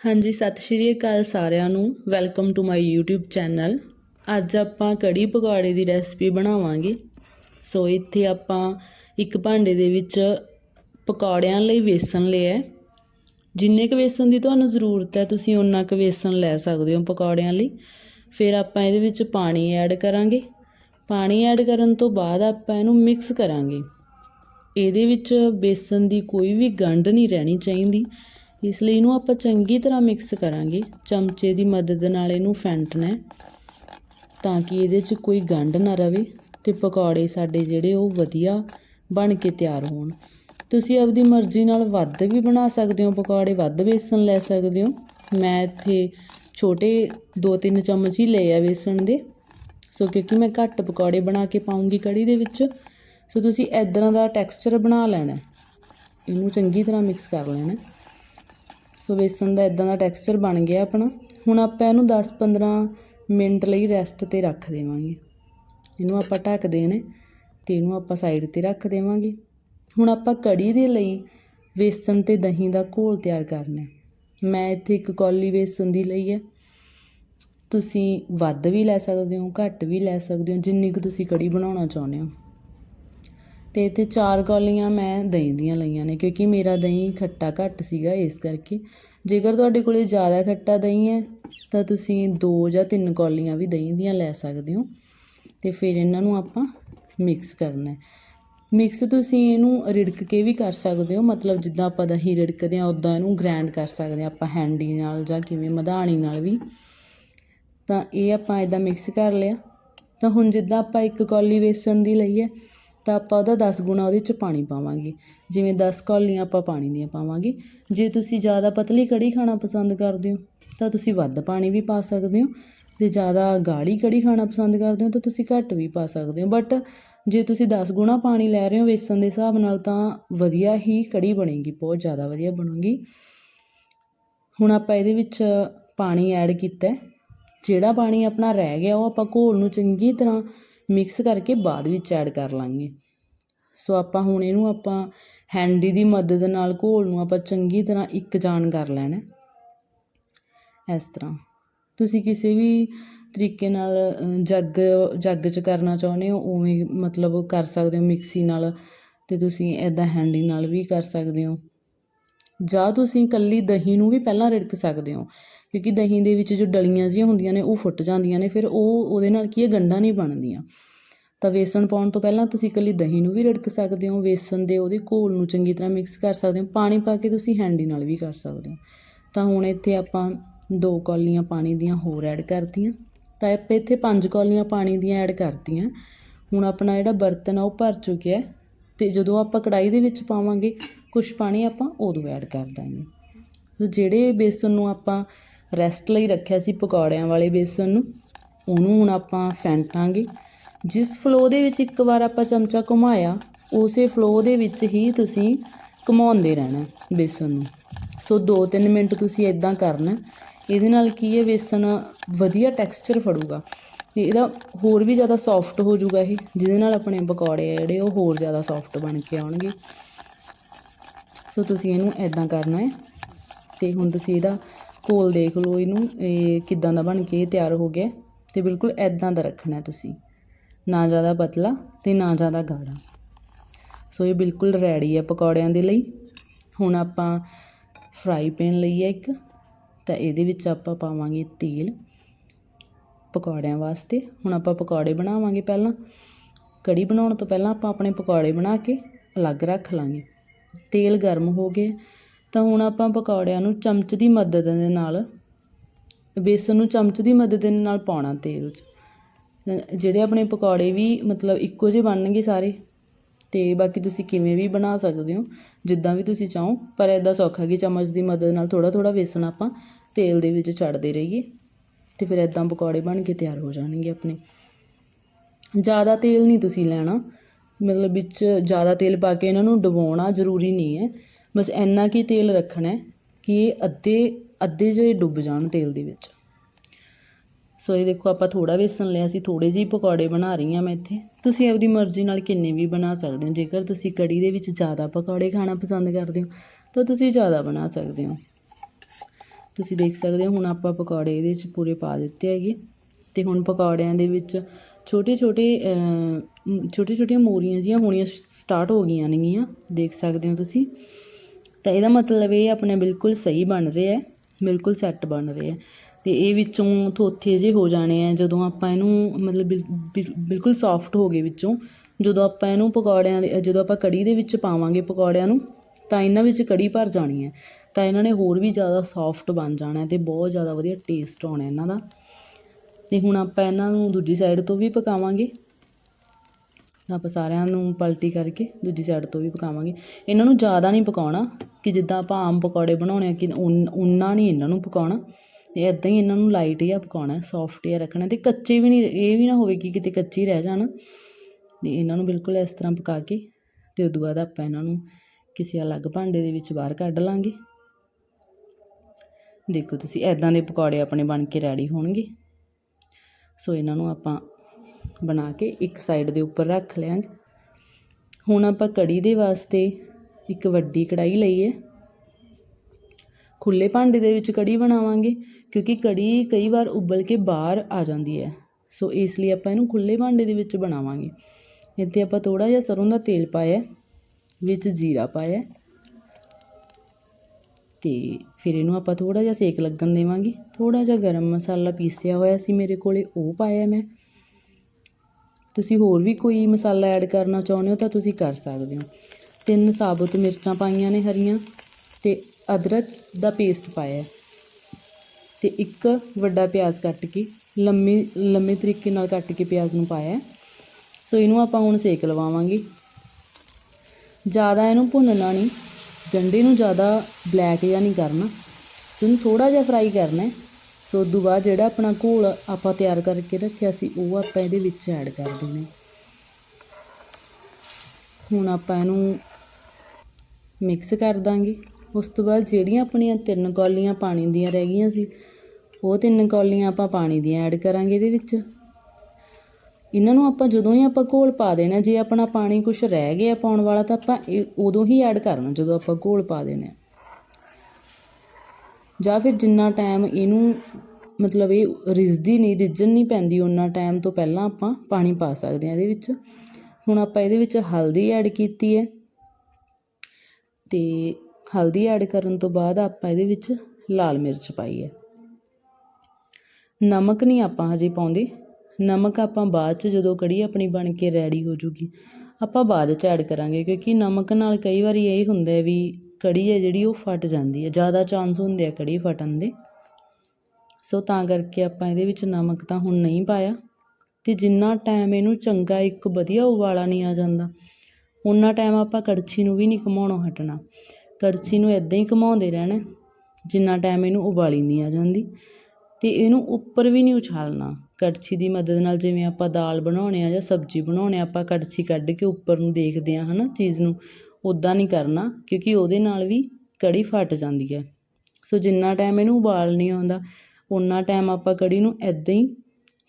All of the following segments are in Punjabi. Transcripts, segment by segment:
ਹਾਂਜੀ, ਸਤਿ ਸ਼੍ਰੀ ਅਕਾਲ ਸਾਰਿਆਂ ਨੂੰ। Welcome to my YouTube channel ਅੱਜ ਆਪਾਂ ਕੜੀ ਪਕੌੜੇ ਦੀ ਰੈਸਪੀ ਬਣਾਵਾਂਗੇ। ਸੋ ਇੱਥੇ ਆਪਾਂ ਇੱਕ ਭਾਂਡੇ ਦੇ ਵਿੱਚ ਪਕੌੜਿਆਂ ਲਈ ਵੇਸਣ ਲਿਆ ਜਿੰਨੇ ਕੁ ਵੇਸਣ ਦੀ ਤੁਹਾਨੂੰ ਜ਼ਰੂਰਤ ਹੈ, ਤੁਸੀਂ ਉਨਾ ਕੁ ਵੇਸਣ ਲੈ ਸਕਦੇ ਹੋ ਪਕੌੜਿਆਂ ਲਈ। ਫਿਰ ਆਪਾਂ ਇਹਦੇ ਵਿੱਚ ਪਾਣੀ ਐਡ ਕਰਾਂਗੇ। ਪਾਣੀ ਐਡ ਕਰਨ ਤੋਂ ਬਾਅਦ ਆਪਾਂ ਇਹਨੂੰ ਮਿਕਸ ਕਰਾਂਗੇ। ਇਹਦੇ ਵਿੱਚ ਬੇਸਨ ਦੀ ਕੋਈ ਵੀ ਗੰਢ ਨਹੀਂ ਰਹਿਣੀ ਚਾਹੀਦੀ। ਇਸ ਲਈ ਇਹਨੂੰ ਆਪਾਂ ਚੰਗੀ ਤਰ੍ਹਾਂ ਮਿਕਸ ਕਰਾਂਗੇ। ਚਮਚੇ ਦੀ ਮਦਦ ਨਾਲ ਇਹਨੂੰ ਫੈਂਟਣਾ ਤਾਂ ਕਿ ਇਹਦੇ 'ਚ ਕੋਈ ਗੰਢ ਨਾ ਰਵੇ ਤੇ ਪਕੌੜੇ ਸਾਡੇ ਜਿਹੜੇ ਉਹ ਵਧੀਆ ਬਣ ਕੇ ਤਿਆਰ ਹੋਣ। ਤੁਸੀਂ ਆਪਦੀ ਮਰਜ਼ੀ ਨਾਲ ਵੱਧ ਵੀ ਬਣਾ ਸਕਦੇ ਹੋ, ਪਕੌੜੇ ਵੱਧ ਬੇਸਣ ਲੈ ਸਕਦੇ ਹੋ। ਮੈਂ ਇੱਥੇ ਛੋਟੇ 2-3 ਚਮਚ ਹੀ ਲਏ ਆ ਬੇਸਣ ਦੇ। ਸੋ ਕਿਉਂਕਿ ਮੈਂ ਘੱਟ ਪਕੌੜੇ ਬਣਾ ਕੇ ਪਾਉਂਗੀ ਕੜੀ ਦੇ ਵਿੱਚ, ਸੋ ਤੁਸੀਂ ਇਦਾਂ ਦਾ ਟੈਕਸਚਰ ਬਣਾ ਲੈਣਾ ਇਹਨੂੰ ਚੰਗੀ ਤਰ੍ਹਾਂ ਮਿਕਸ ਕਰ ਲੈਣਾ ਸੋ ਬੇਸਣ ਦਾ ਇੱਦਾਂ ਦਾ ਟੈਕਸਚਰ ਬਣ ਗਿਆ ਆਪਣਾ। ਹੁਣ ਆਪਾਂ ਇਹਨੂੰ 10-15 ਮਿੰਟ ਲਈ ਰੈਸਟ ਤੇ ਰੱਖ ਦੇਵਾਂਗੇ। ਇਹਨੂੰ ਆਪਾਂ ਢੱਕ ਦੇਣਾ ਤੇ ਇਹਨੂੰ ਆਪਾਂ ਸਾਈਡ ਤੇ ਰੱਖ ਦੇਵਾਂਗੇ। ਹੁਣ ਆਪਾਂ ਕੜੀ ਦੇ ਲਈ ਵੇਸਣ ਤੇ ਦਹੀਂ ਦਾ ਘੋਲ ਤਿਆਰ ਕਰਨਾ ਮੈਂ ਇੱਥੇ ਇੱਕ ਕੌਲੀ ਵੇਸਣ ਦੀ ਲਈ ਹੈ। ਤੁਸੀਂ ਵੱਧ ਵੀ ਲੈ ਸਕਦੇ ਹੋ, ਘੱਟ ਵੀ ਲੈ ਸਕਦੇ ਹੋ, ਜਿੰਨੀ ਕੁ ਤੁਸੀਂ ਕੜੀ ਬਣਾਉਣਾ ਚਾਹੁੰਦੇ ਹੋ। ਅਤੇ ਇੱਥੇ ਚਾਰ ਕੌਲੀਆਂ ਮੈਂ ਦਹੀਂ ਦੀਆਂ ਲਈਆਂ ਨੇ, ਕਿਉਂਕਿ ਮੇਰਾ ਦਹੀਂ ਖੱਟਾ ਘੱਟ ਸੀਗਾ ਇਸ ਕਰਕੇ। ਜੇਕਰ ਤੁਹਾਡੇ ਕੋਲ ਜ਼ਿਆਦਾ ਖੱਟਾ ਦਹੀਂ ਹੈ, ਤਾਂ ਤੁਸੀਂ ਦੋ ਜਾਂ ਤਿੰਨ ਕੌਲੀਆਂ ਵੀ ਦਹੀਂ ਦੀਆਂ ਲੈ ਸਕਦੇ ਹੋ। ਅਤੇ ਫਿਰ ਇਹਨਾਂ ਨੂੰ ਆਪਾਂ ਮਿਕਸ ਕਰਨਾ ਮਿਕਸ ਤੁਸੀਂ ਇਹਨੂੰ ਰਿੜਕ ਕੇ ਵੀ ਕਰ ਸਕਦੇ ਹੋ, ਮਤਲਬ ਜਿੱਦਾਂ ਆਪਾਂ ਦਹੀਂ ਰਿੜਕਦੇ ਹਾਂ ਉੱਦਾਂ ਇਹਨੂੰ ਗ੍ਰੈਂਡ ਕਰ ਸਕਦੇ ਹਾਂ ਆਪਾਂ ਹੈਂਡੀ ਨਾਲ ਜਾਂ ਕਿਵੇਂ ਮਧਾਣੀ ਨਾਲ ਵੀ। ਤਾਂ ਇਹ ਆਪਾਂ ਇਦਾਂ ਮਿਕਸ ਕਰ ਲਿਆ। ਤਾਂ ਹੁਣ ਜਿੱਦਾਂ ਆਪਾਂ ਇੱਕ ਕੌਲੀ ਵੇਸਣ ਦੀ ਲਈ ਹੈ ਤਾਂ ਆਪਾਂ ਉਹਦਾ ਦਸ ਗੁਣਾ ਉਹਦੇ 'ਚ ਪਾਣੀ ਪਾਵਾਂਗੇ। ਜਿਵੇਂ ਦਸ ਕੌਲੀਆਂ ਆਪਾਂ ਪਾਣੀ ਦੀਆਂ ਪਾਵਾਂਗੇ। ਜੇ ਤੁਸੀਂ ਜ਼ਿਆਦਾ ਪਤਲੀ ਕੜੀ ਖਾਣਾ ਪਸੰਦ ਕਰਦੇ ਹੋ, ਤਾਂ ਤੁਸੀਂ ਵੱਧ ਪਾਣੀ ਵੀ ਪਾ ਸਕਦੇ ਹੋ। ਜੇ ਜ਼ਿਆਦਾ ਗਾੜੀ ਕੜੀ ਖਾਣਾ ਪਸੰਦ ਕਰਦੇ ਹੋ, ਤਾਂ ਤੁਸੀਂ ਘੱਟ ਵੀ ਪਾ ਸਕਦੇ ਹੋ। ਬਟ ਜੇ ਤੁਸੀਂ ਦਸ ਗੁਣਾ ਪਾਣੀ ਲੈ ਰਹੇ ਹੋ ਵੇਸਣ ਦੇ ਹਿਸਾਬ ਨਾਲ, ਤਾਂ ਵਧੀਆ ਹੀ ਕੜੀ ਬਣੇਗੀ, ਬਹੁਤ ਜ਼ਿਆਦਾ ਵਧੀਆ ਬਣੂਗੀ। ਹੁਣ ਆਪਾਂ ਇਹਦੇ ਵਿੱਚ ਪਾਣੀ ਐਡ ਕੀਤਾ ਜਿਹੜਾ ਪਾਣੀ ਆਪਣਾ ਰਹਿ ਗਿਆ, ਉਹ ਆਪਾਂ ਘੋਲ ਨੂੰ ਚੰਗੀ ਤਰ੍ਹਾਂ ਮਿਕਸ ਕਰਕੇ ਬਾਅਦ ਵਿੱਚ ਐਡ ਕਰ ਲਾਂਗੇ। ਸੋ ਆਪਾਂ ਹੁਣ ਇਹਨੂੰ ਆਪਾਂ ਹੈਂਡੀ ਦੀ ਮਦਦ ਨਾਲ ਘੋਲ ਨੂੰ ਆਪਾਂ ਚੰਗੀ ਤਰ੍ਹਾਂ ਇੱਕ ਜਾਨ ਕਰ ਲੈਣਾ ਇਸ ਤਰ੍ਹਾਂ। ਤੁਸੀਂ ਕਿਸੇ ਵੀ ਤਰੀਕੇ ਨਾਲ ਜੱਗ ਜੱਗ 'ਚ ਕਰਨਾ ਚਾਹੁੰਦੇ ਹੋ, ਉਵੇਂ ਮਤਲਬ ਕਰ ਸਕਦੇ ਹੋ ਮਿਕਸੀ ਨਾਲ ਤੇ ਤੁਸੀਂ ਐਦਾਂ ਹੈਂਡੀ ਨਾਲ ਵੀ ਕਰ ਸਕਦੇ ਹੋ। ਜਾਂ ਤੁਸੀਂ ਇਕੱਲੀ ਦਹੀਂ ਨੂੰ ਵੀ ਪਹਿਲਾਂ ਰਿੜਕ ਸਕਦੇ ਹੋ। ਕਿਉਂਕਿ ਦਹੀਂ ਦੇ ਵਿੱਚ ਜੋ ਡਲੀਆਂ ਜਿਹੀਆਂ ਹੁੰਦੀਆਂ ਨੇ ਉਹ ਫੁੱਟ ਜਾਂਦੀਆਂ ਨੇ, ਫਿਰ ਉਹ ਉਹਦੇ ਨਾਲ ਕੀ ਹੈ, ਗੰਢਾਂ ਨਹੀਂ ਬਣਦੀਆਂ। ਤਾਂ ਵੇਸਣ ਪਾਉਣ ਤੋਂ ਪਹਿਲਾਂ ਤੁਸੀਂ ਇਕੱਲੀ ਦਹੀਂ ਨੂੰ ਵੀ ਰਿੜਕ ਸਕਦੇ ਹੋ, ਵੇਸਣ ਦੇ ਉਹਦੇ ਘੋਲ ਨੂੰ ਚੰਗੀ ਤਰ੍ਹਾਂ ਮਿਕਸ ਕਰ ਸਕਦੇ ਹੋ, ਪਾਣੀ ਪਾ ਕੇ ਤੁਸੀਂ ਹੈਂਡੀ ਨਾਲ ਵੀ ਕਰ ਸਕਦੇ ਹੋ। ਤਾਂ ਹੁਣ ਇੱਥੇ ਆਪਾਂ ਦੋ ਕੌਲੀਆਂ ਪਾਣੀ ਦੀਆਂ ਹੋਰ ਐਡ ਕਰਤੀਆਂ। ਤਾਂ ਆਪਾਂ ਇੱਥੇ ਪੰਜ ਕੌਲੀਆਂ ਪਾਣੀ ਦੀਆਂ ਐਡ ਕਰਤੀਆਂ। ਹੁਣ ਆਪਣਾ ਜਿਹੜਾ ਬਰਤਨ ਆ ਉਹ ਭਰ ਚੁੱਕਿਆ ਹੈ ਤੇ ਜਦੋਂ ਆਪਾਂ ਕੜਾਈ ਦੇ ਵਿੱਚ ਪਾਵਾਂਗੇ, ਕੁਛ ਪਾਣੀ ਆਪਾਂ ਉਦੋਂ ਐਡ ਕਰ ਦਾਂਗੇ। ਜਿਹੜੇ ਬੇਸਨ ਨੂੰ ਆਪਾਂ ਰੈਸਟ ਲਈ ਰੱਖਿਆ ਸੀ ਪਕੌੜਿਆਂ ਵਾਲੇ ਬੇਸਨ ਨੂੰ। ਉਹਨੂੰ ਹੁਣ ਆਪਾਂ ਫੈਂਟਾਂਗੇ। ਜਿਸ ਫਲੋ ਦੇ ਵਿੱਚ ਇੱਕ ਵਾਰ ਆਪਾਂ ਚਮਚਾ ਘੁਮਾਇਆ, ਉਸੇ ਫਲੋ ਦੇ ਵਿੱਚ ਹੀ ਤੁਸੀਂ ਘੁਮਾਉਂਦੇ ਰਹਿਣਾ ਬੇਸਨ ਨੂੰ। ਸੋ 2-3 ਮਿੰਟ ਤੁਸੀਂ ਇਦਾਂ ਕਰਨਾ। ਇਹਦੇ ਨਾਲ ਕੀ ਹੈ, ਬੇਸਨ ਵਧੀਆ ਟੈਕਸਚਰ ਫੜੂਗਾ। ਤੇ ਇਹਦਾ ਹੋਰ ਵੀ ਜ਼ਿਆਦਾ ਸੌਫਟ ਹੋ ਜਾਊਗਾ ਇਹ, ਜਿਹਦੇ ਨਾਲ ਆਪਣੇ ਪਕੌੜੇ ਆ ਜਿਹੜੇ, ਉਹ ਹੋਰ ਜ਼ਿਆਦਾ ਸੌਫਟ ਬਣ ਕੇ ਆਉਣਗੇ। ਸੋ ਤੁਸੀਂ ਇਹਨੂੰ ਇਦਾਂ ਕਰਨਾ ਹੈ। ਤੇ ਹੁਣ ਤੁਸੀਂ ਇਹਦਾ ਘੋਲ ਦੇਖ ਲਓ ਇਹਨੂੰ, ਇਹ ਕਿੱਦਾਂ ਦਾ ਬਣ ਕੇ ਤਿਆਰ ਹੋ ਗਿਆ। ਤੇ ਬਿਲਕੁਲ ਇਦਾਂ ਦਾ ਰੱਖਣਾ ਤੁਸੀਂ। ਨਾ ਜ਼ਿਆਦਾ ਪਤਲਾ ਤੇ ਨਾ ਜ਼ਿਆਦਾ ਗਾੜਾ। ਸੋ ਇਹ ਬਿਲਕੁਲ ਰੈਡੀ ਹੈ ਪਕੌੜਿਆਂ ਦੇ ਲਈ। ਹੁਣ ਆਪਾਂ ਫਰਾਈ ਪੈਨ ਲਈ ਹੈ ਇੱਕ। ਤਾਂ ਇਹਦੇ ਵਿੱਚ ਆਪਾਂ ਪਾਵਾਂਗੇ ਤੇਲ ਪਕੌੜਿਆਂ ਵਾਸਤੇ। ਹੁਣ ਆਪਾਂ ਪਕੌੜੇ ਬਣਾਵਾਂਗੇ ਪਹਿਲਾਂ। ਕੜੀ ਬਣਾਉਣ ਤੋਂ ਪਹਿਲਾਂ ਆਪਾਂ ਆਪਣੇ ਪਕੌੜੇ ਬਣਾ ਕੇ ਅਲੱਗ ਰੱਖ ਲਾਂਗੇ। ਤੇਲ ਗਰਮ ਹੋ ਗਿਆ। ਤਾਂ ਹੁਣ ਆਪਾਂ ਪਕੌੜਿਆਂ ਨੂੰ ਚਮਚ ਦੀ ਮਦਦ ਦੇ ਨਾਲ, ਬੇਸਨ ਨੂੰ ਚਮਚ ਦੀ ਮਦਦ ਦੇ ਨਾਲ ਪਾਉਣਾ ਤੇਲ 'ਚ। ਜਿਹੜੇ ਆਪਣੇ ਪਕੌੜੇ ਵੀ ਮਤਲਬ ਇੱਕੋ ਜਿਹੇ ਬਣਨਗੇ ਸਾਰੇ ਅਤੇ ਬਾਕੀ ਤੁਸੀਂ ਕਿਵੇਂ ਵੀ ਬਣਾ ਸਕਦੇ ਹੋ, ਜਿੱਦਾਂ ਵੀ ਤੁਸੀਂ ਚਾਹੋ, ਪਰ ਇੱਦਾਂ ਸੌਖਾ ਕਿ ਚਮਚ ਦੀ ਮਦਦ ਨਾਲ ਥੋੜ੍ਹਾ ਥੋੜ੍ਹਾ ਵੇਸਣ ਆਪਾਂ ਤੇਲ ਦੇ ਵਿੱਚ ਛੱਡਦੇ ਰਹੀਏ ਅਤੇ ਫਿਰ ਇੱਦਾਂ ਪਕੌੜੇ ਬਣ ਕੇ ਤਿਆਰ ਹੋ ਜਾਣਗੇ ਆਪਣੇ। ਜ਼ਿਆਦਾ ਤੇਲ ਨਹੀਂ ਤੁਸੀਂ ਲੈਣਾ, ਮਤਲਬ ਵਿੱਚ ਜ਼ਿਆਦਾ ਤੇਲ ਪਾ ਕੇ ਇਹਨਾਂ ਨੂੰ ਡੁਬੋਣਾ ਜ਼ਰੂਰੀ ਨਹੀਂ ਹੈ ਬਸ ਇੰਨਾ ਕੀ ਤੇਲ ਰੱਖਣਾ ਕਿ ਇਹ ਅੱਧੇ ਅੱਧੇ ਜਿਹੇ ਡੁੱਬ ਜਾਣ ਤੇਲ ਦੇ ਵਿੱਚ। ਸੋ ਇਹ ਦੇਖੋ, ਆਪਾਂ ਥੋੜ੍ਹਾ ਵੇਸਣ ਲਿਆ ਸੀ, ਥੋੜ੍ਹੇ ਜਿਹੇ ਪਕੌੜੇ ਬਣਾ ਰਹੀ ਹਾਂ ਮੈਂ ਇੱਥੇ। ਤੁਸੀਂ ਆਪਦੀ ਮਰਜ਼ੀ ਨਾਲ ਕਿੰਨੇ ਵੀ ਬਣਾ ਸਕਦੇ ਹੋ। ਜੇਕਰ ਤੁਸੀਂ ਕੜੀ ਦੇ ਵਿੱਚ ਜ਼ਿਆਦਾ ਪਕੌੜੇ ਖਾਣਾ ਪਸੰਦ ਕਰਦੇ ਹੋ, ਤਾਂ ਤੁਸੀਂ ਜ਼ਿਆਦਾ ਬਣਾ ਸਕਦੇ ਹੋ। ਤੁਸੀਂ ਦੇਖ ਸਕਦੇ ਹੋ, ਹੁਣ ਆਪਾਂ ਪਕੌੜੇ ਇਹਦੇ 'ਚ ਪੂਰੇ ਪਾ ਦਿੱਤੇ ਹੈਗੇ। ਤੇ ਹੁਣ ਪਕੌੜਿਆਂ ਦੇ ਵਿੱਚ ਛੋਟੇ ਛੋਟੇ ਛੋਟੇ, ਛੋਟੀਆਂ ਮੋਰੀਆਂ ਜਿਹੀਆਂ ਹੋਣੀਆਂ ਸਟਾਰਟ ਹੋ ਗਈਆਂ ਨੇਗੀਆਂ। ਦੇਖ ਸਕਦੇ ਹੋ ਤੁਸੀਂ। ਤਾਂ ਇਹਦਾ ਮਤਲਬ ਇਹ ਆਪਣੇ ਬਿਲਕੁਲ ਸਹੀ ਬਣ ਰਿਹਾ ਹੈ ਬਿਲਕੁਲ ਸੈੱਟ ਬਣ ਰਿਹਾ ਹੈ ਤੇ ਇਹ ਵਿੱਚੋਂ ਥੋਥੇ ਜਿਹੇ ਹੋ ਜਾਣੇ ਆ, ਜਦੋਂ ਆਪਾਂ ਇਹਨੂੰ ਮਤਲਬ ਬਿਲ- ਬਿਲਕੁਲ ਸੋਫਟ ਹੋ ਗਏ ਵਿੱਚੋਂ, ਜਦੋਂ ਆਪਾਂ ਇਹਨੂੰ ਪਕੌੜਿਆਂ ਦੇ, ਜਦੋਂ ਆਪਾਂ ਕੜੀ ਦੇ ਵਿੱਚ ਪਾਵਾਂਗੇ ਪਕੌੜਿਆਂ ਨੂੰ, ਤਾਂ ਇਹਨਾਂ ਵਿੱਚ ਕੜੀ ਭਰ ਜਾਣੀ ਹੈ ਤਾਂ ਇਹਨਾਂ ਨੇ ਹੋਰ ਵੀ ਜ਼ਿਆਦਾ ਸੌਫਟ ਬਣ ਜਾਣਾ ਅਤੇ ਬਹੁਤ ਜ਼ਿਆਦਾ ਵਧੀਆ ਟੇਸਟ ਆਉਣਾ ਇਹਨਾਂ ਦਾ। ਅਤੇ ਹੁਣ ਆਪਾਂ ਇਹਨਾਂ ਨੂੰ ਦੂਜੀ ਸਾਈਡ ਤੋਂ ਵੀ ਪਕਾਵਾਂਗੇ। ਆਪਾਂ ਸਾਰਿਆਂ ਨੂੰ ਪਲਟੀ ਕਰਕੇ ਦੂਜੀ ਸਾਈਡ ਤੋਂ ਵੀ ਪਕਾਵਾਂਗੇ। ਇਹਨਾਂ ਨੂੰ ਜ਼ਿਆਦਾ ਨਹੀਂ ਪਕਾਉਣਾ ਕਿ ਜਿੱਦਾਂ ਆਪਾਂ ਆਮ ਪਕੌੜੇ ਬਣਾਉਣੇ ਆ ਕਿ ਉਨ- ਉਨਾ ਨਹੀਂ ਇਹਨਾਂ ਨੂੰ ਪਕਾਉਣਾ। ਅਤੇ ਇੱਦਾਂ ਹੀ ਇਹਨਾਂ ਨੂੰ ਲਾਈਟ ਜਿਹਾ ਪਕਾਉਣਾ ਸੋਫਟ ਜਿਹਾ ਰੱਖਣਾ ਅਤੇ ਕੱਚੇ ਵੀ ਨਹੀਂ, ਇਹ ਵੀ ਨਾ ਹੋਵੇ ਕਿ ਕਿਤੇ ਕੱਚੇ ਰਹਿ ਜਾਣ। ਅਤੇ ਇਹਨਾਂ ਨੂੰ ਬਿਲਕੁਲ ਇਸ ਤਰ੍ਹਾਂ ਪਕਾ ਕੇ ਤੇ ਉਦੋਂ ਬਾਅਦ ਆਪਾਂ ਇਹਨਾਂ ਨੂੰ ਕਿਸੇ ਅਲੱਗ ਭਾਂਡੇ ਦੇ ਵਿੱਚ ਬਾਹਰ ਕੱਢ ਲਾਂਗੇ। ਦੇਖੋ ਤੁਸੀਂ ਐਦਾਂ ਦੇ ਪਕੌੜੇ ਆਪਣੇ ਬਣ ਕੇ ਰੈਡੀ ਹੋਣਗੇ। ਸੋ ਇਹਨਾਂ ਨੂੰ ਆਪਾਂ ਬਣਾ ਕੇ ਇੱਕ ਸਾਈਡ ਦੇ ਉੱਪਰ ਰੱਖ ਲਿਆਂਗੇ। ਹੁਣ ਆਪਾਂ ਕੜੀ ਦੇ ਵਾਸਤੇ ਇੱਕ ਵੱਡੀ ਕੜਾਈ ਲਈ ਹੈ ਖੁੱਲੇ ਭਾਂਡੇ ਦੇ ਵਿੱਚ ਕੜੀ ਬਣਾਵਾਂਗੇ, ਕਿਉਂਕਿ ਕੜੀ ਕਈ ਵਾਰ ਉਬਲ ਕੇ ਬਾਹਰ ਆ ਜਾਂਦੀ ਹੈ। ਸੋ ਇਸ ਲਈ ਆਪਾਂ ਇਹਨੂੰ ਖੁੱਲੇ ਭਾਂਡੇ ਦੇ ਵਿੱਚ ਬਣਾਵਾਂਗੇ। ਇੱਥੇ ਆਪਾਂ ਥੋੜਾ ਜਿਹਾ ਸਰੋਂ ਦਾ ਤੇਲ ਪਾਇਆ ਵਿੱਚ ਜੀਰਾ ਪਾਇਆ ਤੇ ਫਿਰ ਇਹਨੂੰ ਆਪਾਂ ਥੋੜਾ ਜਿਹਾ ਸੇਕ ਲੱਗਣ ਦੇਵਾਂਗੇ। ਥੋੜਾ ਜਿਹਾ ਗਰਮ ਮਸਾਲਾ ਪੀਸਿਆ ਹੋਇਆ ਸੀ ਮੇਰੇ ਕੋਲੇ, ਉਹ ਪਾਇਆ ਮੈਂ। ਤੁਸੀਂ ਹੋਰ ਵੀ ਕੋਈ ਮਸਾਲਾ ਐਡ ਕਰਨਾ ਚਾਹੁੰਦੇ ਹੋ ਤਾਂ ਤੁਸੀਂ ਕਰ ਸਕਦੇ ਹੋ। ਤਿੰਨ ਸਾਬੁਤ ਮਿਰਚਾਂ ਪਾਈਆਂ ਨੇ ਹਰੀਆਂ ਅਤੇ ਅਦਰਕ ਦਾ ਪੇਸਟ ਪਾਇਆ ਅਤੇ ਇੱਕ ਵੱਡਾ ਪਿਆਜ਼ ਕੱਟ ਕੇ, ਲੰਮੀ, ਲੰਮੇ ਤਰੀਕੇ ਨਾਲ ਕੱਟ ਕੇ ਪਿਆਜ਼ ਨੂੰ ਪਾਇਆ ਸੋ ਇਹਨੂੰ ਆਪਾਂ ਹੁਣ ਸੇਕ ਲਵਾਵਾਂਗੇ। ਜ਼ਿਆਦਾ ਇਹਨੂੰ ਭੁੰਨਣਾ ਨਹੀਂ, ਗੰਢੇ ਨੂੰ ਜ਼ਿਆਦਾ ਬਲੈਕ ਜਾਂ ਨਹੀਂ ਕਰਨਾ। ਇਹਨੂੰ ਥੋੜਾ ਜਿਹਾ ਫਰਾਈ ਕਰਨਾ ਸੋ ਉਦੋਂ ਬਾਅਦ ਜਿਹੜਾ ਆਪਣਾ ਘੋਲ ਆਪਾਂ ਤਿਆਰ ਕਰਕੇ ਰੱਖਿਆ ਸੀ, ਉਹ ਆਪਾਂ ਇਹਦੇ ਵਿੱਚ ਐਡ ਕਰ ਦੇਣਾ। ਹੁਣ ਆਪਾਂ ਇਹਨੂੰ ਮਿਕਸ ਕਰ ਦਾਂਗੇ। ਉਸ ਤੋਂ ਬਾਅਦ ਜਿਹੜੀਆਂ ਆਪਣੀਆਂ ਤਿੰਨ ਕੌਲੀਆਂ ਪਾਣੀ ਦੀਆਂ ਰਹਿ ਗਈਆਂ ਸੀ, ਉਹ ਤਿੰਨ ਕੌਲੀਆਂ ਆਪਾਂ ਪਾਣੀ ਦੀਆਂ ਐਡ ਕਰਾਂਗੇ ਇਹਦੇ ਵਿੱਚ। ਇਹਨਾਂ ਨੂੰ ਆਪਾਂ ਜਦੋਂ ਹੀ ਆਪਾਂ ਘੋਲ ਪਾ ਦੇਣਾ, ਜੇ ਆਪਣਾ ਪਾਣੀ ਕੁਝ ਰਹਿ ਗਿਆ ਪਾਉਣ ਵਾਲਾ, ਤਾਂ ਆਪਾਂ ਇਹ ਉਦੋਂ ਹੀ ਐਡ ਕਰਨਾ, ਜਦੋਂ ਆਪਾਂ ਘੋਲ ਪਾ ਦੇਣਾ। ਜਾਂ ਫਿਰ ਜਿੰਨਾ ਟਾਈਮ ਇਹਨੂੰ ਮਤਲਬ ਇਹ ਰਿੱਝਦੀ ਨਹੀਂ, ਰਿੱਝਣ ਨਹੀਂ ਪੈਂਦੀ ਉਨਾ ਟਾਈਮ ਤੋਂ ਪਹਿਲਾਂ ਆਪਾਂ ਪਾਣੀ ਪਾ ਸਕਦੇ ਹਾਂ ਇਹਦੇ ਵਿੱਚ। ਹੁਣ ਆਪਾਂ ਇਹਦੇ ਵਿੱਚ ਹਲਦੀ ਐਡ ਕੀਤੀ ਹੈ। ਅਤੇ ਹਲਦੀ ਐਡ ਕਰਨ ਤੋਂ ਬਾਅਦ ਆਪਾਂ ਇਹਦੇ ਵਿੱਚ ਲਾਲ ਮਿਰਚ ਪਾਈ ਹੈ। ਨਮਕ ਨਹੀਂ ਆਪਾਂ ਹਜੇ ਪਾਉਂਦੇ। ਨਮਕ ਆਪਾਂ ਬਾਅਦ 'ਚ ਜਦੋਂ ਕੜੀ ਆਪਣੀ ਬਣ ਕੇ ਰੈਡੀ ਹੋ ਜੂਗੀ, ਆਪਾਂ ਬਾਅਦ 'ਚ ਐਡ ਕਰਾਂਗੇ, ਕਿਉਂਕਿ ਨਮਕ ਨਾਲ ਕਈ ਵਾਰੀ ਇਹ ਹੁੰਦਾ ਵੀ ਕੜੀ ਹੈ ਜਿਹੜੀ ਉਹ ਫਟ ਜਾਂਦੀ ਹੈ, ਜ਼ਿਆਦਾ ਚਾਂਸ ਹੁੰਦੇ ਆ ਕੜੀ ਫਟਣ ਦੇ। ਸੋ ਤਾਂ ਕਰਕੇ ਆਪਾਂ ਇਹਦੇ ਵਿੱਚ ਨਮਕ ਤਾਂ ਹੁਣ ਨਹੀਂ ਪਾਇਆ। ਅਤੇ ਜਿੰਨਾ ਟਾਈਮ ਇਹਨੂੰ ਚੰਗਾ ਇੱਕ ਵਧੀਆ ਉਬਾਲਾ ਨਹੀਂ ਆ ਜਾਂਦਾ ਉਨਾ ਟਾਈਮ ਆਪਾਂ ਕੜਛੀ ਨੂੰ ਵੀ ਨਹੀਂ ਘੁਮਾਉਣੋਂ ਹਟਣਾ। ਕੜਛੀ ਨੂੰ ਇਦਾਂ ਹੀ ਘੁਮਾਉਂਦੇ ਰਹਿਣਾ, ਜਿੰਨਾ ਟਾਈਮ ਇਹਨੂੰ ਉਬਾਲੀ ਨਹੀਂ ਆ ਜਾਂਦੀ। ਅਤੇ ਇਹਨੂੰ ਉੱਪਰ ਵੀ ਨਹੀਂ ਉਛਾਲਣਾ। ਕੜਛੀ ਦੀ ਮਦਦ ਨਾਲ ਜਿਵੇਂ ਆਪਾਂ ਦਾਲ ਬਣਾਉਣੇ ਆ ਜਾਂ ਸਬਜ਼ੀ ਬਣਾਉਣੇ ਆ, ਆਪਾਂ ਕੜਛੀ ਕੱਢ ਕੇ ਉੱਪਰ ਨੂੰ ਦੇਖਦੇ ਆ ਹਨਾ ਚੀਜ਼ ਨੂੰ। ਉੱਦਾਂ ਨਹੀਂ ਕਰਨਾ, ਕਿਉਂਕਿ ਉਹਦੇ ਨਾਲ ਵੀ ਕੜੀ ਫਟ ਜਾਂਦੀ ਹੈ। ਸੋ ਜਿੰਨਾ ਟਾਈਮ ਇਹਨੂੰ ਉਬਾਲ ਨਹੀਂ ਆਉਂਦਾ ਉਨਾ ਟਾਈਮ ਆਪਾਂ ਕੜੀ ਨੂੰ ਇੱਦਾਂ ਹੀ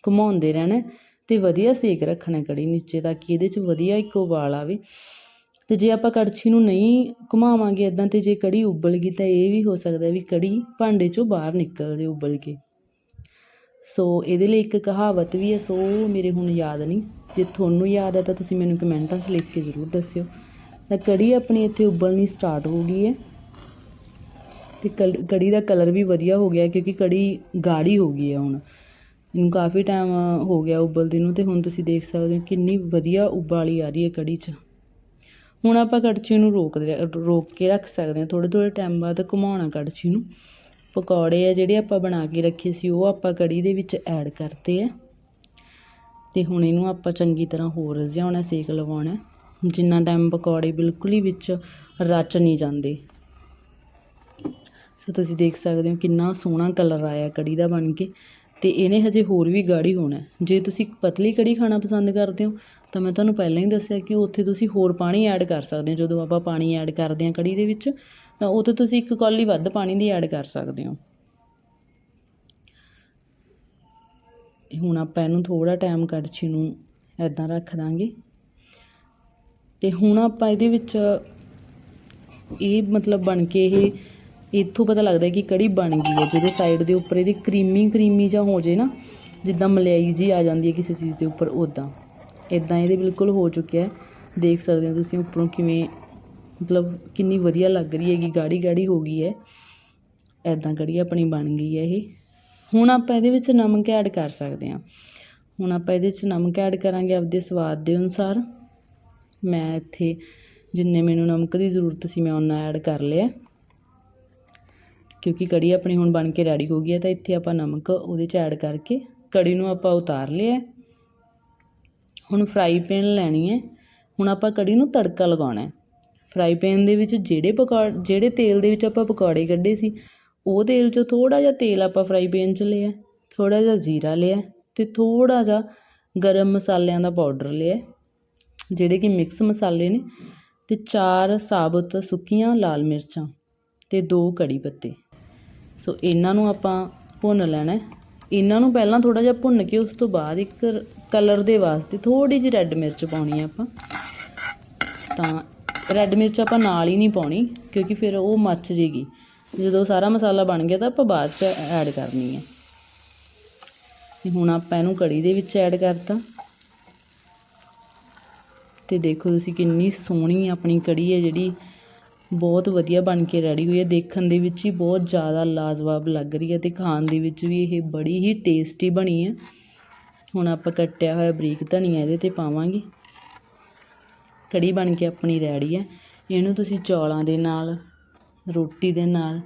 ਘੁਮਾਉਂਦੇ ਰਹਿਣਾ ਅਤੇ ਵਧੀਆ ਸੇਕ ਰੱਖਣਾ ਕੜੀ ਨੀਚੇ ਤੱਕ ਕਿ ਇਹਦੇ 'ਚ ਵਧੀਆ ਇੱਕ ਉਬਾਲ ਆਵੇ। ਅਤੇ ਜੇ ਆਪਾਂ ਕੜਛੀ ਨੂੰ ਨਹੀਂ ਘੁਮਾਵਾਂਗੇ ਇੱਦਾਂ ਤੇ ਜੇ ਕੜੀ ਉਬਲ ਗਈ, ਤਾਂ ਇਹ ਵੀ ਹੋ ਸਕਦਾ ਵੀ ਕੜੀ ਭਾਂਡੇ 'ਚੋਂ ਬਾਹਰ ਨਿਕਲ ਜੇ ਉਬਲ ਕੇ। ਸੋ ਇਹਦੇ ਲਈ ਇੱਕ ਕਹਾਵਤ ਵੀ ਹੈ, ਸੋ ਮੇਰੇ ਹੁਣ ਯਾਦ ਨਹੀਂ, ਜੇ ਤੁਹਾਨੂੰ ਯਾਦ ਹੈ ਤਾਂ ਤੁਸੀਂ ਮੈਨੂੰ ਕਮੈਂਟਾਂ 'ਚ ਲਿਖ ਕੇ ਜ਼ਰੂਰ ਦੱਸਿਓ। ਤਾਂ ਕੜੀ ਆਪਣੀ ਇੱਥੇ ਉਬਲਣੀ ਸਟਾਰਟ ਹੋ ਗਈ ਹੈ। ਤੇ ਕਲ, ਕੜੀ ਦਾ ਕਲਰ ਵੀ ਵਧੀਆ ਹੋ ਗਿਆ ਕਿਉਂਕਿ ਕੜੀ ਗਾੜੀ ਹੋ ਗਈ ਹੈ ਹੁਣ। ਇਹਨੂੰ ਕਾਫੀ ਟਾਈਮ ਹੋ ਗਿਆ ਉਬਲਦੇ ਨੂੰ ਤੇ ਹੁਣ ਤੁਸੀਂ ਦੇਖ ਸਕਦੇ ਹੋ ਕਿੰਨੀ ਵਧੀਆ ਉਬਾਲੀ ਆ ਰਹੀ ਹੈ ਕੜੀ 'ਚ। ਹੁਣ ਆਪਾਂ ਕੜਛੀ ਨੂੰ ਰੋਕ ਰੋਕ ਕੇ ਰੱਖ ਸਕਦੇ ਹਾਂ। ਥੋੜ੍ਹੇ ਥੋੜ੍ਹੇ ਟਾਈਮ ਬਾਅਦ ਘੁਮਾਉਣਾ ਕੜਛੀ ਨੂੰ। ਪਕੌੜੇ ਆ ਜਿਹੜੇ ਆਪਾਂ ਬਣਾ ਕੇ ਰੱਖੇ ਸੀ, ਉਹ ਆਪਾਂ ਕੜੀ ਦੇ ਵਿੱਚ ਐਡ ਕਰਤੇ ਆ। ਤੇ ਹੁਣ ਇਹਨੂੰ ਆਪਾਂ ਚੰਗੀ ਤਰ੍ਹਾਂ ਹੋਰ ਰਝਾਉਣਾ, ਸੇਕ ਲਵਾਉਣਾ। ਜਿੰਨਾ ਟਾਈਮ ਪਕੌੜੇ ਬਿਲਕੁਲ ਹੀ ਵਿੱਚ ਰਚ ਨਹੀਂ ਜਾਂਦੇ। ਸੋ ਤੁਸੀਂ ਦੇਖ ਸਕਦੇ ਹੋ ਕਿੰਨਾ ਸੋਹਣਾ ਕਲਰ ਆਇਆ ਕੜੀ ਦਾ ਬਣ ਕੇ। ਤੇ ਇਹਨੇ ਹਜੇ ਹੋਰ ਵੀ ਗਾੜੀ ਹੋਣਾ ਜੇ ਤੁਸੀਂ ਪਤਲੀ ਕੜੀ ਖਾਣਾ ਪਸੰਦ ਕਰਦੇ ਹੋ, ਤਾਂ ਮੈਂ ਤੁਹਾਨੂੰ ਪਹਿਲਾਂ ਹੀ ਦੱਸਿਆ ਕਿ ਉੱਥੇ ਤੁਸੀਂ ਹੋਰ ਪਾਣੀ ਐਡ ਕਰ ਸਕਦੇ ਹੋ। ਜਦੋਂ ਆਪਾਂ ਪਾਣੀ ਐਡ ਕਰਦੇ ਹਾਂ ਕੜੀ ਦੇ ਵਿੱਚ, ਤਾਂ ਉਹ ਤੇ ਤੁਸੀਂ ਇੱਕ ਕੌਲੀ ਵੱਧ ਪਾਣੀ ਦੀ ਐਡ ਕਰ ਸਕਦੇ ਹੋ। ਹੁਣ ਆਪਾਂ ਇਹਨੂੰ ਥੋੜਾ ਟਾਈਮ ਕੜਛੀ ਨੂੰ ਐਦਾਂ ਰੱਖ ਦਾਂਗੇ। ਤੇ ਹੁਣ ਆਪਾਂ ਇਹਦੇ ਵਿੱਚ ਇਹ ਮਤਲਬ ਬਣ ਕੇ ਇਹ ਇੱਥੋਂ ਪਤਾ ਲੱਗਦਾ ਕਿ ਕੜੀ ਬਣ ਗਈ ਹੈ, ਜਿਹਦੇ ਸਾਈਡ ਦੇ ਉੱਪਰ ਇਹਦੀ ਕਰੀਮੀ ਕਰੀਮੀ ਜਾਂ ਹੋ ਜੇ ਨਾ, ਜਿੱਦਾਂ ਮਲਾਈ ਜੀ ਆ ਜਾਂਦੀ ਹੈ ਕਿਸੇ ਚੀਜ਼ ਦੇ ਉੱਪਰ ਉਦਾਂ ਇਦਾਂ ਇਹਦੇ ਬਿਲਕੁਲ ਹੋ ਚੁੱਕਿਆ ਹੈ। ਦੇਖ ਸਕਦੇ ਹੋ ਤੁਸੀਂ ਉੱਪਰੋਂ ਕਿਵੇਂ, ਮਤਲਬ ਕਿੰਨੀ ਵਧੀਆ ਲੱਗ ਰਹੀ ਹੈਗੀ, ਗਾੜੀ ਗਾੜੀ ਹੋ ਗਈ ਹੈ। ਐਦਾਂ ਕੜੀ ਆਪਣੀ ਬਣ ਗਈ ਹੈ ਇਹ। ਹੁਣ ਆਪਾਂ ਇਹਦੇ ਵਿੱਚ ਨਮਕ ਐਡ ਕਰ ਸਕਦੇ ਹਾਂ। ਹੁਣ ਆਪਾਂ ਇਹਦੇ 'ਚ ਨਮਕ ਐਡ ਕਰਾਂਗੇ ਆਪਦੇ ਸਵਾਦ ਦੇ ਅਨੁਸਾਰ। ਮੈਂ ਇੱਥੇ ਜਿੰਨੇ ਮੈਨੂੰ ਨਮਕ ਦੀ ਜ਼ਰੂਰਤ ਸੀ ਮੈਂ ਉਹਨਾਂ ਐਡ ਕਰ ਲਿਆ। ਕਿਉਂਕਿ ਕੜੀ ਆਪਣੀ ਹੁਣ ਬਣ ਕੇ ਰੈਡੀ ਹੋ ਗਈ ਹੈ ਤਾਂ ਇੱਥੇ ਆਪਾਂ ਨਮਕ ਉਹਦੇ 'ਚ ਐਡ ਕਰਕੇ ਕੜੀ ਨੂੰ ਆਪਾਂ ਉਤਾਰ ਲਿਆ। ਹੁਣ ਫਰਾਈ ਪੈਨ ਲੈਣੀ ਹੈ। ਹੁਣ ਆਪਾਂ ਕੜੀ ਨੂੰ ਤੜਕਾ ਲਗਾਉਣਾ ਹੈ। ਫਰਾਈ ਪੈਨ ਦੇ ਵਿੱਚ ਜਿਹੜੇ ਪਕੌ ਜਿਹੜੇ ਤੇਲ ਦੇ ਵਿੱਚ ਆਪਾਂ ਪਕੌੜੇ ਕੱਢੇ ਸੀ, ਉਹ ਤੇਲ 'ਚੋਂ ਥੋੜ੍ਹਾ ਜਿਹਾ ਤੇਲ ਆਪਾਂ ਫਰਾਈ ਪੈਨ 'ਚ ਲਿਆ, ਥੋੜ੍ਹਾ ਜਿਹਾ ਜ਼ੀਰਾ ਲਿਆ ਅਤੇ ਥੋੜ੍ਹਾ ਜਿਹਾ ਗਰਮ ਮਸਾਲਿਆਂ ਦਾ ਪਾਊਡਰ ਲਿਆ। ਜਿਹੜੇ ਕਿ ਮਿਕਸ ਮਸਾਲੇ ਨੇ ਅਤੇ ਚਾਰ ਸਾਬਤ ਸੁੱਕੀਆਂ ਲਾਲ ਮਿਰਚਾਂ ਅਤੇ ਦੋ ਕੜੀ ਪੱਤੇ। ਸੋ ਇਹਨਾਂ ਨੂੰ ਆਪਾਂ ਭੁੰਨ ਲੈਣਾ ਇਹਨਾਂ ਨੂੰ ਪਹਿਲਾਂ ਥੋੜ੍ਹਾ ਜਿਹਾ ਭੁੰਨ ਕੇ ਉਸ ਤੋਂ ਬਾਅਦ ਇੱਕ ਕਲਰ ਦੇ ਵਾਸਤੇ ਥੋੜ੍ਹੀ ਜਿਹੀ ਰੈੱਡ ਮਿਰਚ ਪਾਉਣੀ ਹੈ ਆਪਾਂ। ਤਾਂ ਰੈੱਡ ਮਿਰਚ ਆਪਾਂ ਨਾਲ ਹੀ ਨਹੀਂ ਪਾਉਣੀ, ਕਿਉਂਕਿ ਫਿਰ ਉਹ ਮੱਚ ਜੇਗੀ। ਜਦੋਂ ਸਾਰਾ ਮਸਾਲਾ ਬਣ ਗਿਆ ਤਾਂ ਆਪਾਂ ਬਾਅਦ 'ਚ ਐਡ ਕਰਨੀ ਹੈ। ਤੇ ਹੁਣ ਆਪਾਂ ਇਹਨੂੰ ਕੜੀ ਦੇ ਵਿੱਚ ਐਡ ਕਰਤਾ। ਤੇ ਦੇਖੋ ਤੁਸੀਂ ਕਿੰਨੀ ਸੋਹਣੀ ਆਪਣੀ ਕੜੀ ਹੈ ਜਿਹੜੀ। ਬਹੁਤ ਵਧੀਆ ਬਣ ਕੇ ਰੈਡੀ ਹੋਈ ਹੈ। ਦੇਖਣ ਦੇ ਵਿੱਚ ਹੀ ਬਹੁਤ ਜ਼ਿਆਦਾ ਲਾਜਵਾਬ ਲੱਗ ਰਹੀ ਹੈ ਤੇ ਖਾਣ ਦੇ ਵਿੱਚ ਵੀ ਇਹ ਬੜੀ ਹੀ ਟੇਸਟੀ ਬਣੀ ਹੈ। ਹੁਣ ਆਪਾਂ ਕੱਟਿਆ ਹੋਇਆ ਬਰੀਕ ਧਨੀਆ ਇਹਦੇ ਤੇ ਪਾਵਾਂਗੇ। ਕੜੀ ਬਣ ਕੇ ਆਪਣੀ ਰੈਡੀ ਹੈ। ਇਹਨੂੰ ਤੁਸੀਂ ਚੌਲਾਂ ਦੇ ਨਾਲ, ਰੋਟੀ ਦੇ ਨਾਲ,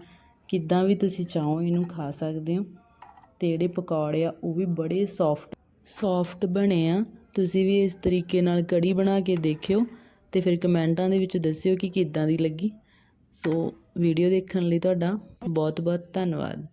ਕਿੱਦਾਂ ਵੀ ਤੁਸੀਂ ਚਾਹੋ ਇਹਨੂੰ ਖਾ ਸਕਦੇ ਹੋ। ਤੇ ਜਿਹੜੇ ਪਕੌੜੇ ਆ, ਉਹ ਵੀ ਬੜੇ ਸੌਫਟ ਸੌਫਟ ਬਣੇ ਆ। ਤੁਸੀਂ ਵੀ ਇਸ ਤਰੀਕੇ ਨਾਲ ਕੜੀ ਬਣਾ ਕੇ ਦੇਖਿਓ ਤੇ ਫਿਰ ਕਮੈਂਟਾਂ ਦੇ ਵਿੱਚ ਦੱਸਿਓ ਕਿ ਕਿੱਦਾਂ ਦੀ ਲੱਗੀ। ਸੋ ਵੀਡੀਓ ਦੇਖਣ ਲਈ ਤੁਹਾਡਾ ਬਹੁਤ ਬਹੁਤ ਧੰਨਵਾਦ।